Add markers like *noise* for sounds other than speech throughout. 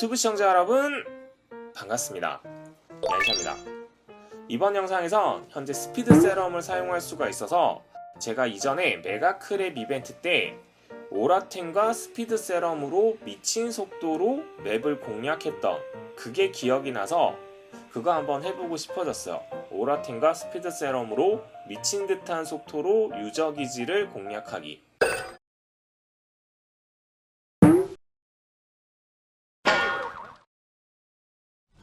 유튜브 시청자 여러분 반갑습니다. 얀샤입니다. 이번 영상에선 현재 스피드 세럼을 사용할 수가 있어서 제가 이전에 메가크랩 이벤트 때 오라텐과 스피드 세럼으로 미친 속도로 맵을 공략했던 그게 기억이 나서 그거 한번 해보고 싶어졌어요. 오라텐과 스피드 세럼으로 미친 듯한 속도로 유저 기지를 공략하기.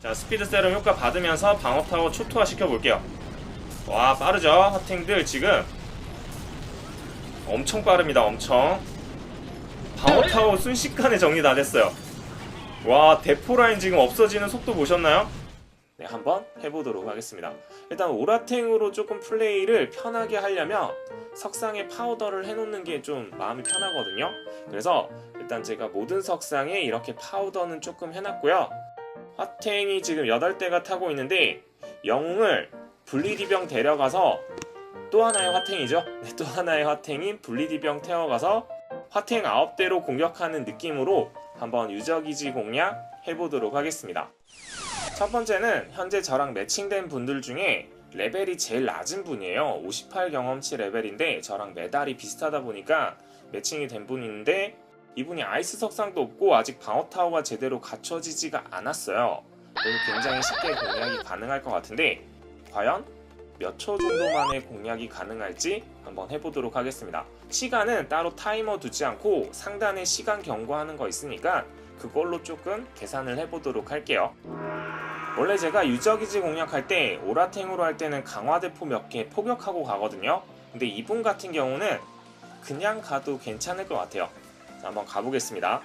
자 스피드 세럼 효과 받으면서 방어 타워 초토화 시켜볼게요. 와 빠르죠? 하탱들 지금. 엄청 빠릅니다 엄청. 방어 타워 순식간에 정리 다 됐어요. 와 대포 라인 지금 없어지는 속도 보셨나요? 네 한번 해보도록 하겠습니다. 일단 오라탱으로 조금 플레이를 편하게 하려면 석상에 파우더를 해놓는 게 좀 마음이 편하거든요. 그래서 일단 제가 모든 석상에 이렇게 파우더는 조금 해놨고요 화탱이 지금 8대가 타고 있는데 영웅을 분리디병 데려가서 또 하나의 화탱이죠. *laughs* 네, 또 하나의 화탱인 분리디병 태워가서 화탱 9대로 공격하는 느낌으로 한번 유저기지 공략 해보도록 하겠습니다. 첫 번째는 현재 저랑 매칭된 분들 중에 레벨이 제일 낮은 분이에요. 58 경험치 레벨인데 저랑 메달이 비슷하다 보니까 매칭이 된 분인데 이분이 아이스 석상도 없고 아직 방어 타워가 제대로 갖춰지지가 않았어요. 그래서 굉장히 쉽게 공략이 가능할 것 같은데 과연 몇 초 정도 만에 공략이 가능할지 한번 해보도록 하겠습니다. 시간은 따로 타이머 두지 않고 상단에 시간 경고하는 거 있으니까 그걸로 조금 계산을 해보도록 할게요. 원래 제가 유저기지 공략할 때 오라탱으로 할 때는 강화대포 몇 개 포격하고 가거든요. 근데 이분 같은 경우는 그냥 가도 괜찮을 것 같아요. 자, 한번 가보겠습니다.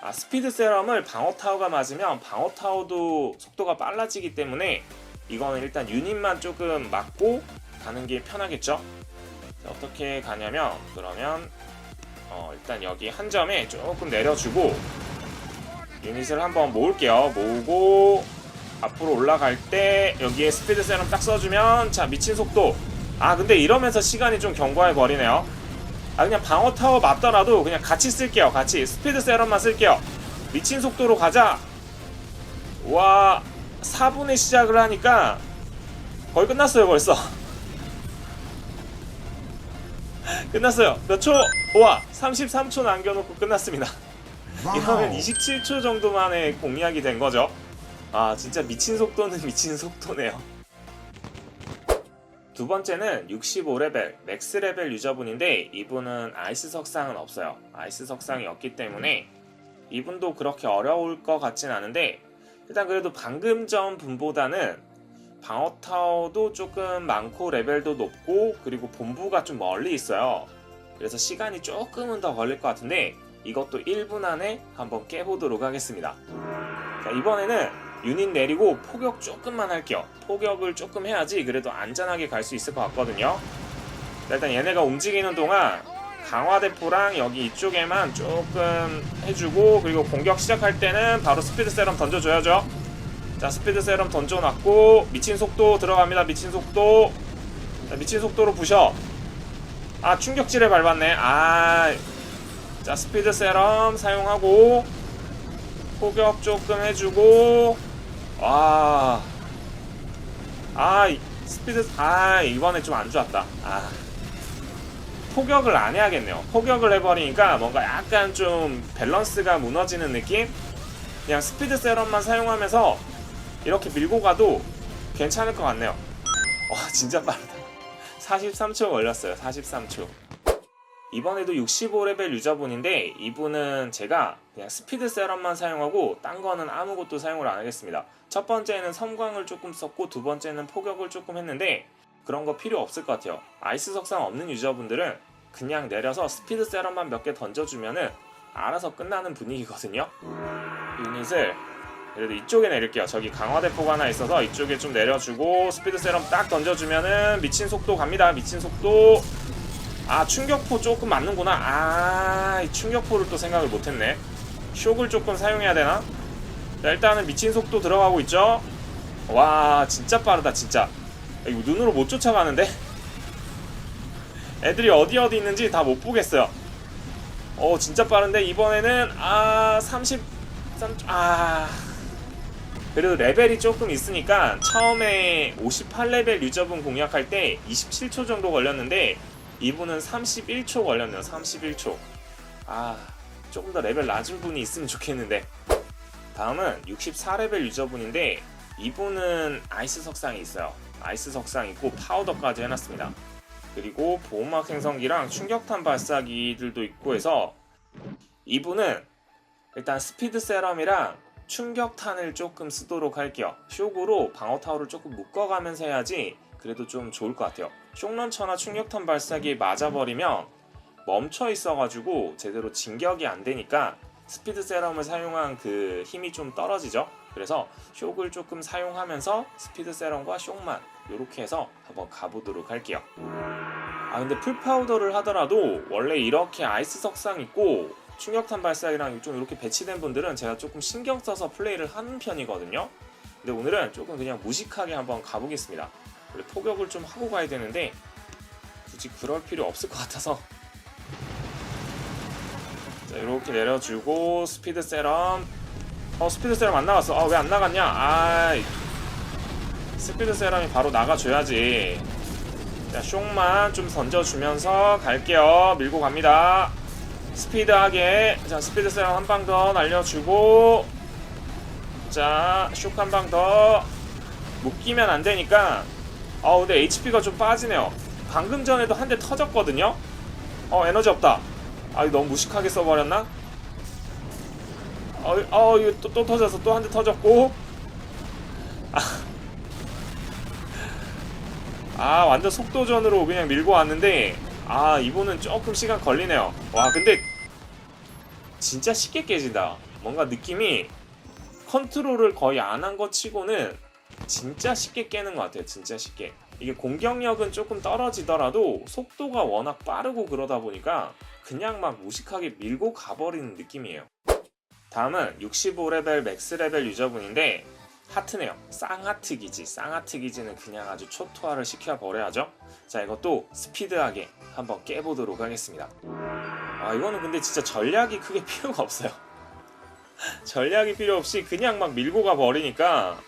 아, 스피드 세럼을 방어 타워가 맞으면 방어 타워도 속도가 빨라지기 때문에 이거는 일단 유닛만 조금 맞고 가는 게 편하겠죠? 자, 어떻게 가냐면 그러면 어, 일단 여기 한 점에 조금 내려주고 유닛을 한번 모을게요. 모으고 앞으로 올라갈 때 여기에 스피드 세럼 딱 써주면 자 미친 속도 아 근데 이러면서 시간이 좀 경과해 버리네요. 아 그냥 방어 타워 맞더라도 그냥 같이 쓸게요. 같이 스피드 세럼만 쓸게요. 미친 속도로 가자. 와 4분에 시작을 하니까 거의 끝났어요 벌써. *laughs* 끝났어요. 몇 초? 와 33초 남겨놓고 끝났습니다. 이러면 27초 정도 만에 공략이 된 거죠. 아 진짜 미친 속도는 미친 속도네요 두 번째는 65레벨 맥스 레벨 유저분인데 이분은 아이스 석상은 없어요. 아이스 석상이 없기 때문에 이분도 그렇게 어려울 것 같진 않은데 일단 그래도 방금 전 분보다는 방어 타워도 조금 많고 레벨도 높고 그리고 본부가 좀 멀리 있어요. 그래서 시간이 조금은 더 걸릴 것 같은데 이것도 1분 안에 한번 깨보도록 하겠습니다. 자, 이번에는 유닛 내리고 포격 조금만 할게요. 포격을 조금 해야지 그래도 안전하게 갈 수 있을 것 같거든요. 자, 일단 얘네가 움직이는 동안 강화대포랑 여기 이쪽에만 조금 해주고 그리고 공격 시작할 때는 바로 스피드 세럼 던져줘야죠. 자 스피드 세럼 던져놨고 미친 속도 들어갑니다. 미친 속도 자, 미친 속도로 부셔. 아 충격지를 밟았네. 아. 자 스피드 세럼 사용하고 포격 조금 해주고 와. 아, 이- 스피드, 아, 이번에 좀 안 좋았다. 아. 포격을 안 해야겠네요. 포격을 해버리니까 뭔가 약간 좀 밸런스가 무너지는 느낌? 그냥 스피드 세럼만 사용하면서 이렇게 밀고 가도 괜찮을 것 같네요. 와, 진짜 빠르다. 43초 걸렸어요. 43초. 이번에도 65레벨 유저분인데 이분은 제가 그냥 스피드 세럼만 사용하고 딴 거는 아무것도 사용을 안 하겠습니다. 첫 번째는 섬광을 조금 썼고 두 번째는 포격을 조금 했는데 그런 거 필요 없을 것 같아요. 아이스 석상 없는 유저분들은 그냥 내려서 스피드 세럼만 몇 개 던져주면은 알아서 끝나는 분위기거든요. 유닛을 그래도 이쪽에 내릴게요. 저기 강화대포가 하나 있어서 이쪽에 좀 내려주고 스피드 세럼 딱 던져주면은 미친 속도 갑니다. 미친 속도 아 충격포 조금 맞는구나 아이 충격포를 또 생각을 못했네 쇽을 조금 사용해야 되나? 자, 일단은 미친 속도 들어가고 있죠 와 진짜 빠르다 진짜 아, 이거 눈으로 못 쫓아가는데 애들이 어디 어디 있는지 다 못 보겠어요 어 진짜 빠른데 이번에는 아 30, 13. 아. 그래도 레벨이 조금 있으니까 처음에 58레벨 유저분 공략할 때 27초 정도 걸렸는데 이분은 31초 걸렸네요. 31초. 아, 조금 더 레벨 낮은 분이 있으면 좋겠는데. 다음은 64레벨 유저분인데 이분은 아이스 석상이 있어요. 아이스 석상 있고 파우더까지 해놨습니다. 그리고 보호막 생성기랑 충격탄 발사기들도 있고 해서 이분은 일단 스피드 세럼이랑 충격탄을 조금 쓰도록 할게요. 쇼으로 방어 타워를 조금 묶어가면서 해야지 그래도 좀 좋을 것 같아요. 쇼런처나 충격탄 발사기에 맞아버리면 멈춰 있어가지고 제대로 진격이 안 되니까 스피드 세럼을 사용한 그 힘이 좀 떨어지죠. 그래서 쇼을 조금 사용하면서 스피드 세럼과 쇼만 이렇게 해서 한번 가보도록 할게요. 아 근데 풀 파우더를 하더라도 원래 이렇게 아이스 석상 있고 충격탄 발사기랑 좀 이렇게 배치된 분들은 제가 조금 신경 써서 플레이를 하는 편이거든요. 근데 오늘은 조금 그냥 무식하게 한번 가보겠습니다. 원래 포격을 좀 하고 가야 되는데 굳이 그럴 필요 없을 것 같아서. 자 이렇게 내려주고 스피드 세럼. 어 스피드 세럼 안 나갔어. 아 왜 안 나갔냐? 아 스피드 세럼이 바로 나가줘야지. 자 쇽만 좀 던져주면서 갈게요. 밀고 갑니다 스피드하게 자 스피드 세럼 한 방 더 날려주고 자쇽 한방 더 묶이면 안 되니까 어 근데 HP가 좀 빠지네요. 방금 전에도 한 대 터졌거든요? 어 에너지 없다. 아 이거 너무 무식하게 써버렸나? 어, 어 이거 또, 또 터졌어 또한 대 터졌고. 아 완전 속도전으로 그냥 밀고 왔는데 아 이분은 조금 시간 걸리네요 와 근데 진짜 쉽게 깨진다 뭔가 느낌이 컨트롤을 거의 안 한 것 치고는 진짜 쉽게 깨는 것 같아요 진짜 쉽게 이게 공격력은 조금 떨어지더라도 속도가 워낙 빠르고 그러다 보니까 그냥 막 무식하게 밀고 가버리는 느낌이에요 다음은 65레벨 맥스레벨 유저분인데 하트네요. 쌍하트 기지. 쌍하트 기지는 그냥 아주 초토화를 시켜버려야죠. 자, 이것도 스피드하게 한번 깨보도록 하겠습니다. 아, 이거는 근데 진짜 전략이 크게 *laughs* 필요가 없어요. 전략이 필요 없이 그냥 막 밀고 가 버리니까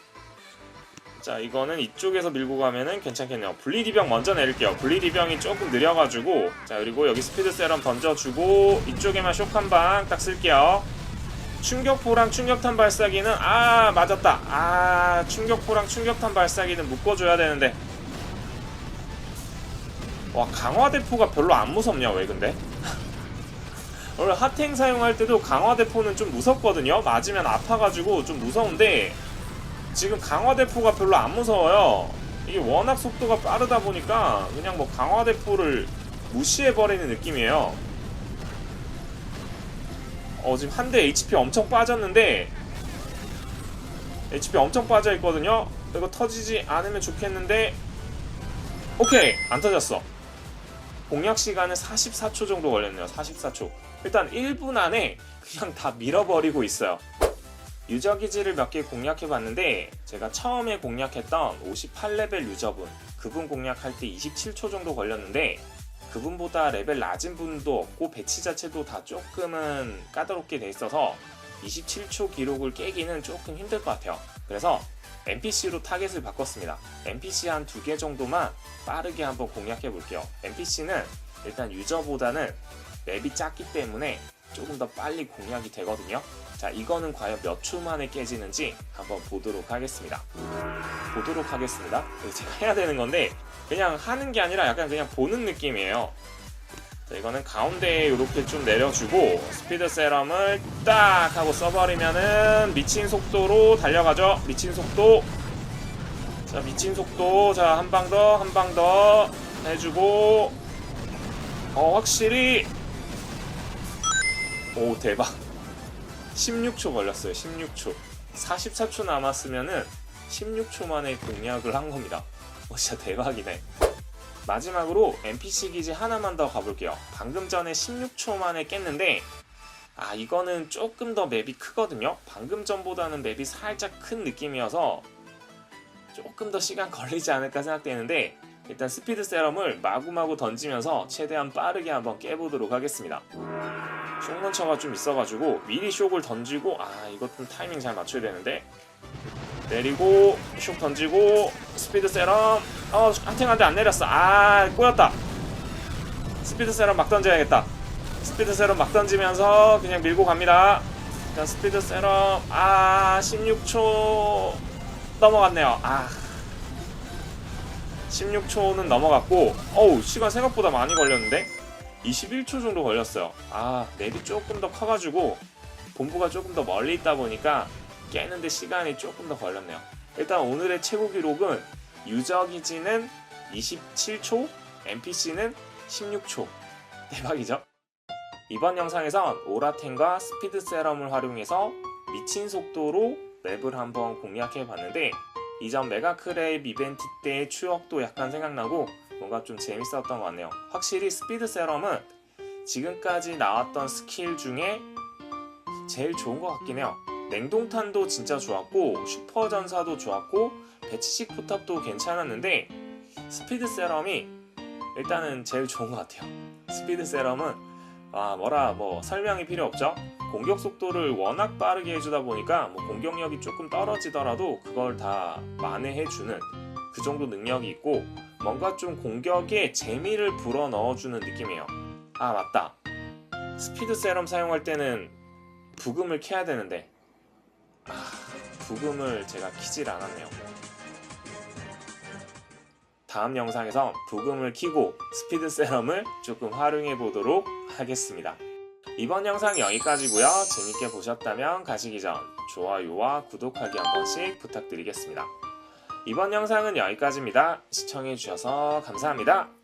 자, 이거는 이쪽에서 밀고 가면은 괜찮겠네요. 분리디병 먼저 내릴게요. 분리디병이 조금 느려가지고 자, 그리고 여기 스피드 세럼 던져주고 이쪽에만 쇼 한방 딱 쓸게요. 충격포랑 충격탄 발사기는 아 맞았다 아 충격포랑 충격탄 발사기는 묶어줘야 되는데 와 강화대포가 별로 안 무섭냐 왜 근데 *laughs* 원래 핫행 사용할 때도 강화대포는 좀 무섭거든요 맞으면 아파가지고 좀 무서운데 지금 강화대포가 별로 안 무서워요 이게 워낙 속도가 빠르다 보니까 그냥 뭐 강화대포를 무시해버리는 느낌이에요 어 지금 한 대 HP 엄청 빠졌는데 HP 엄청 빠져 있거든요. 이거 터지지 않으면 좋겠는데 오케이 안 터졌어. 공략 시간은 44초 정도 걸렸네요. 44초. 일단 1분 안에 그냥 다 밀어버리고 있어요. 유저 기지를 몇 개 공략해 봤는데 제가 처음에 공략했던 58레벨 유저분 그분 공략할 때 27초 정도 걸렸는데 그분보다 레벨 낮은 분도 없고 배치 자체도 다 조금은 까다롭게 돼 있어서 27초 기록을 깨기는 조금 힘들 것 같아요. 그래서 NPC로 타겟을 바꿨습니다. NPC 한 두 개 정도만 빠르게 한번 공략해 볼게요. NPC는 일단 유저보다는 맵이 작기 때문에 조금 더 빨리 공략이 되거든요. 자, 이거는 과연 몇 초 만에 깨지는지 한번 보도록 하겠습니다. 보도록 하겠습니다. 제가 해야 되는 건데 그냥 하는 게 아니라 약간 그냥 보는 느낌이에요. 자, 이거는 가운데에 이렇게 좀 내려주고 스피드 세럼을 딱 하고 써버리면은 미친 속도로 달려가죠. 미친 속도. 자, 미친 속도. 자, 한 방 더, 한 방 더 해주고. 어, 확실히. 오, 대박. 16초 걸렸어요. 16초. 44초 남았으면은 16초 만에 공략을 한 겁니다. 어, 진짜 대박이네. 마지막으로 NPC 기지 하나만 더 가볼게요. 방금 전에 16초 만에 깼는데, 아, 이거는 조금 더 맵이 크거든요? 방금 전보다는 맵이 살짝 큰 느낌이어서 조금 더 시간 *laughs* 걸리지 않을까 생각되는데, 일단 스피드 세럼을 마구마구 던지면서 최대한 빠르게 한번 깨보도록 하겠습니다. 쇼문처가 좀 있어가지고 미리 쇼을 던지고 아 이것 좀 타이밍 잘 맞춰야 되는데 내리고 쇼 던지고 스피드 세럼 어 한탱한테 안 내렸어. 아 꼬였다. 스피드 세럼 막 던져야겠다. 스피드 세럼 막 던지면서 그냥 밀고 갑니다. 일단 스피드 세럼. 아 16초 넘어갔네요. 아. 16초는 넘어갔고 어우 시간 생각보다 많이 걸렸는데? 21초 정도 걸렸어요. 아 맵이 조금 더 커가지고 본부가 조금 더 멀리 있다 보니까 깨는데 시간이 조금 더 걸렸네요. 일단 오늘의 최고 기록은 유저 기지는 27초 NPC는 16초 대박이죠 이번 영상에선 오라텐과 스피드 세럼을 활용해서 미친 속도로 맵을 한번 공략해 봤는데 이전 메가크랩 이벤트 때의 추억도 약간 생각나고 뭔가 좀 재밌었던 것 같네요. 확실히 스피드 세럼은 지금까지 나왔던 스킬 중에 제일 좋은 것 같긴 해요. 냉동탄도 진짜 좋았고 슈퍼 전사도 좋았고 배치식 포탑도 괜찮았는데 스피드 세럼이 일단은 제일 좋은 것 같아요. 스피드 세럼은 아 뭐라 뭐 설명이 필요 없죠. 공격 속도를 워낙 빠르게 해주다 보니까 뭐 공격력이 조금 떨어지더라도 그걸 다 만회해주는 그 정도 능력이 있고 뭔가 좀 공격에 재미를 불어 넣어주는 느낌이에요. 아 맞다. 스피드 세럼 사용할 때는 부금을 켜야 되는데 아 부금을 제가 키질 않았네요. 다음 영상에서 부금을 키고 스피드 세럼을 조금 활용해 보도록 하겠습니다. 이번 영상 여기까지고요. 재밌게 보셨다면 가시기 전 좋아요와 구독하기 한 번씩 부탁드리겠습니다. 이번 영상은 여기까지입니다. 시청해 주셔서 감사합니다.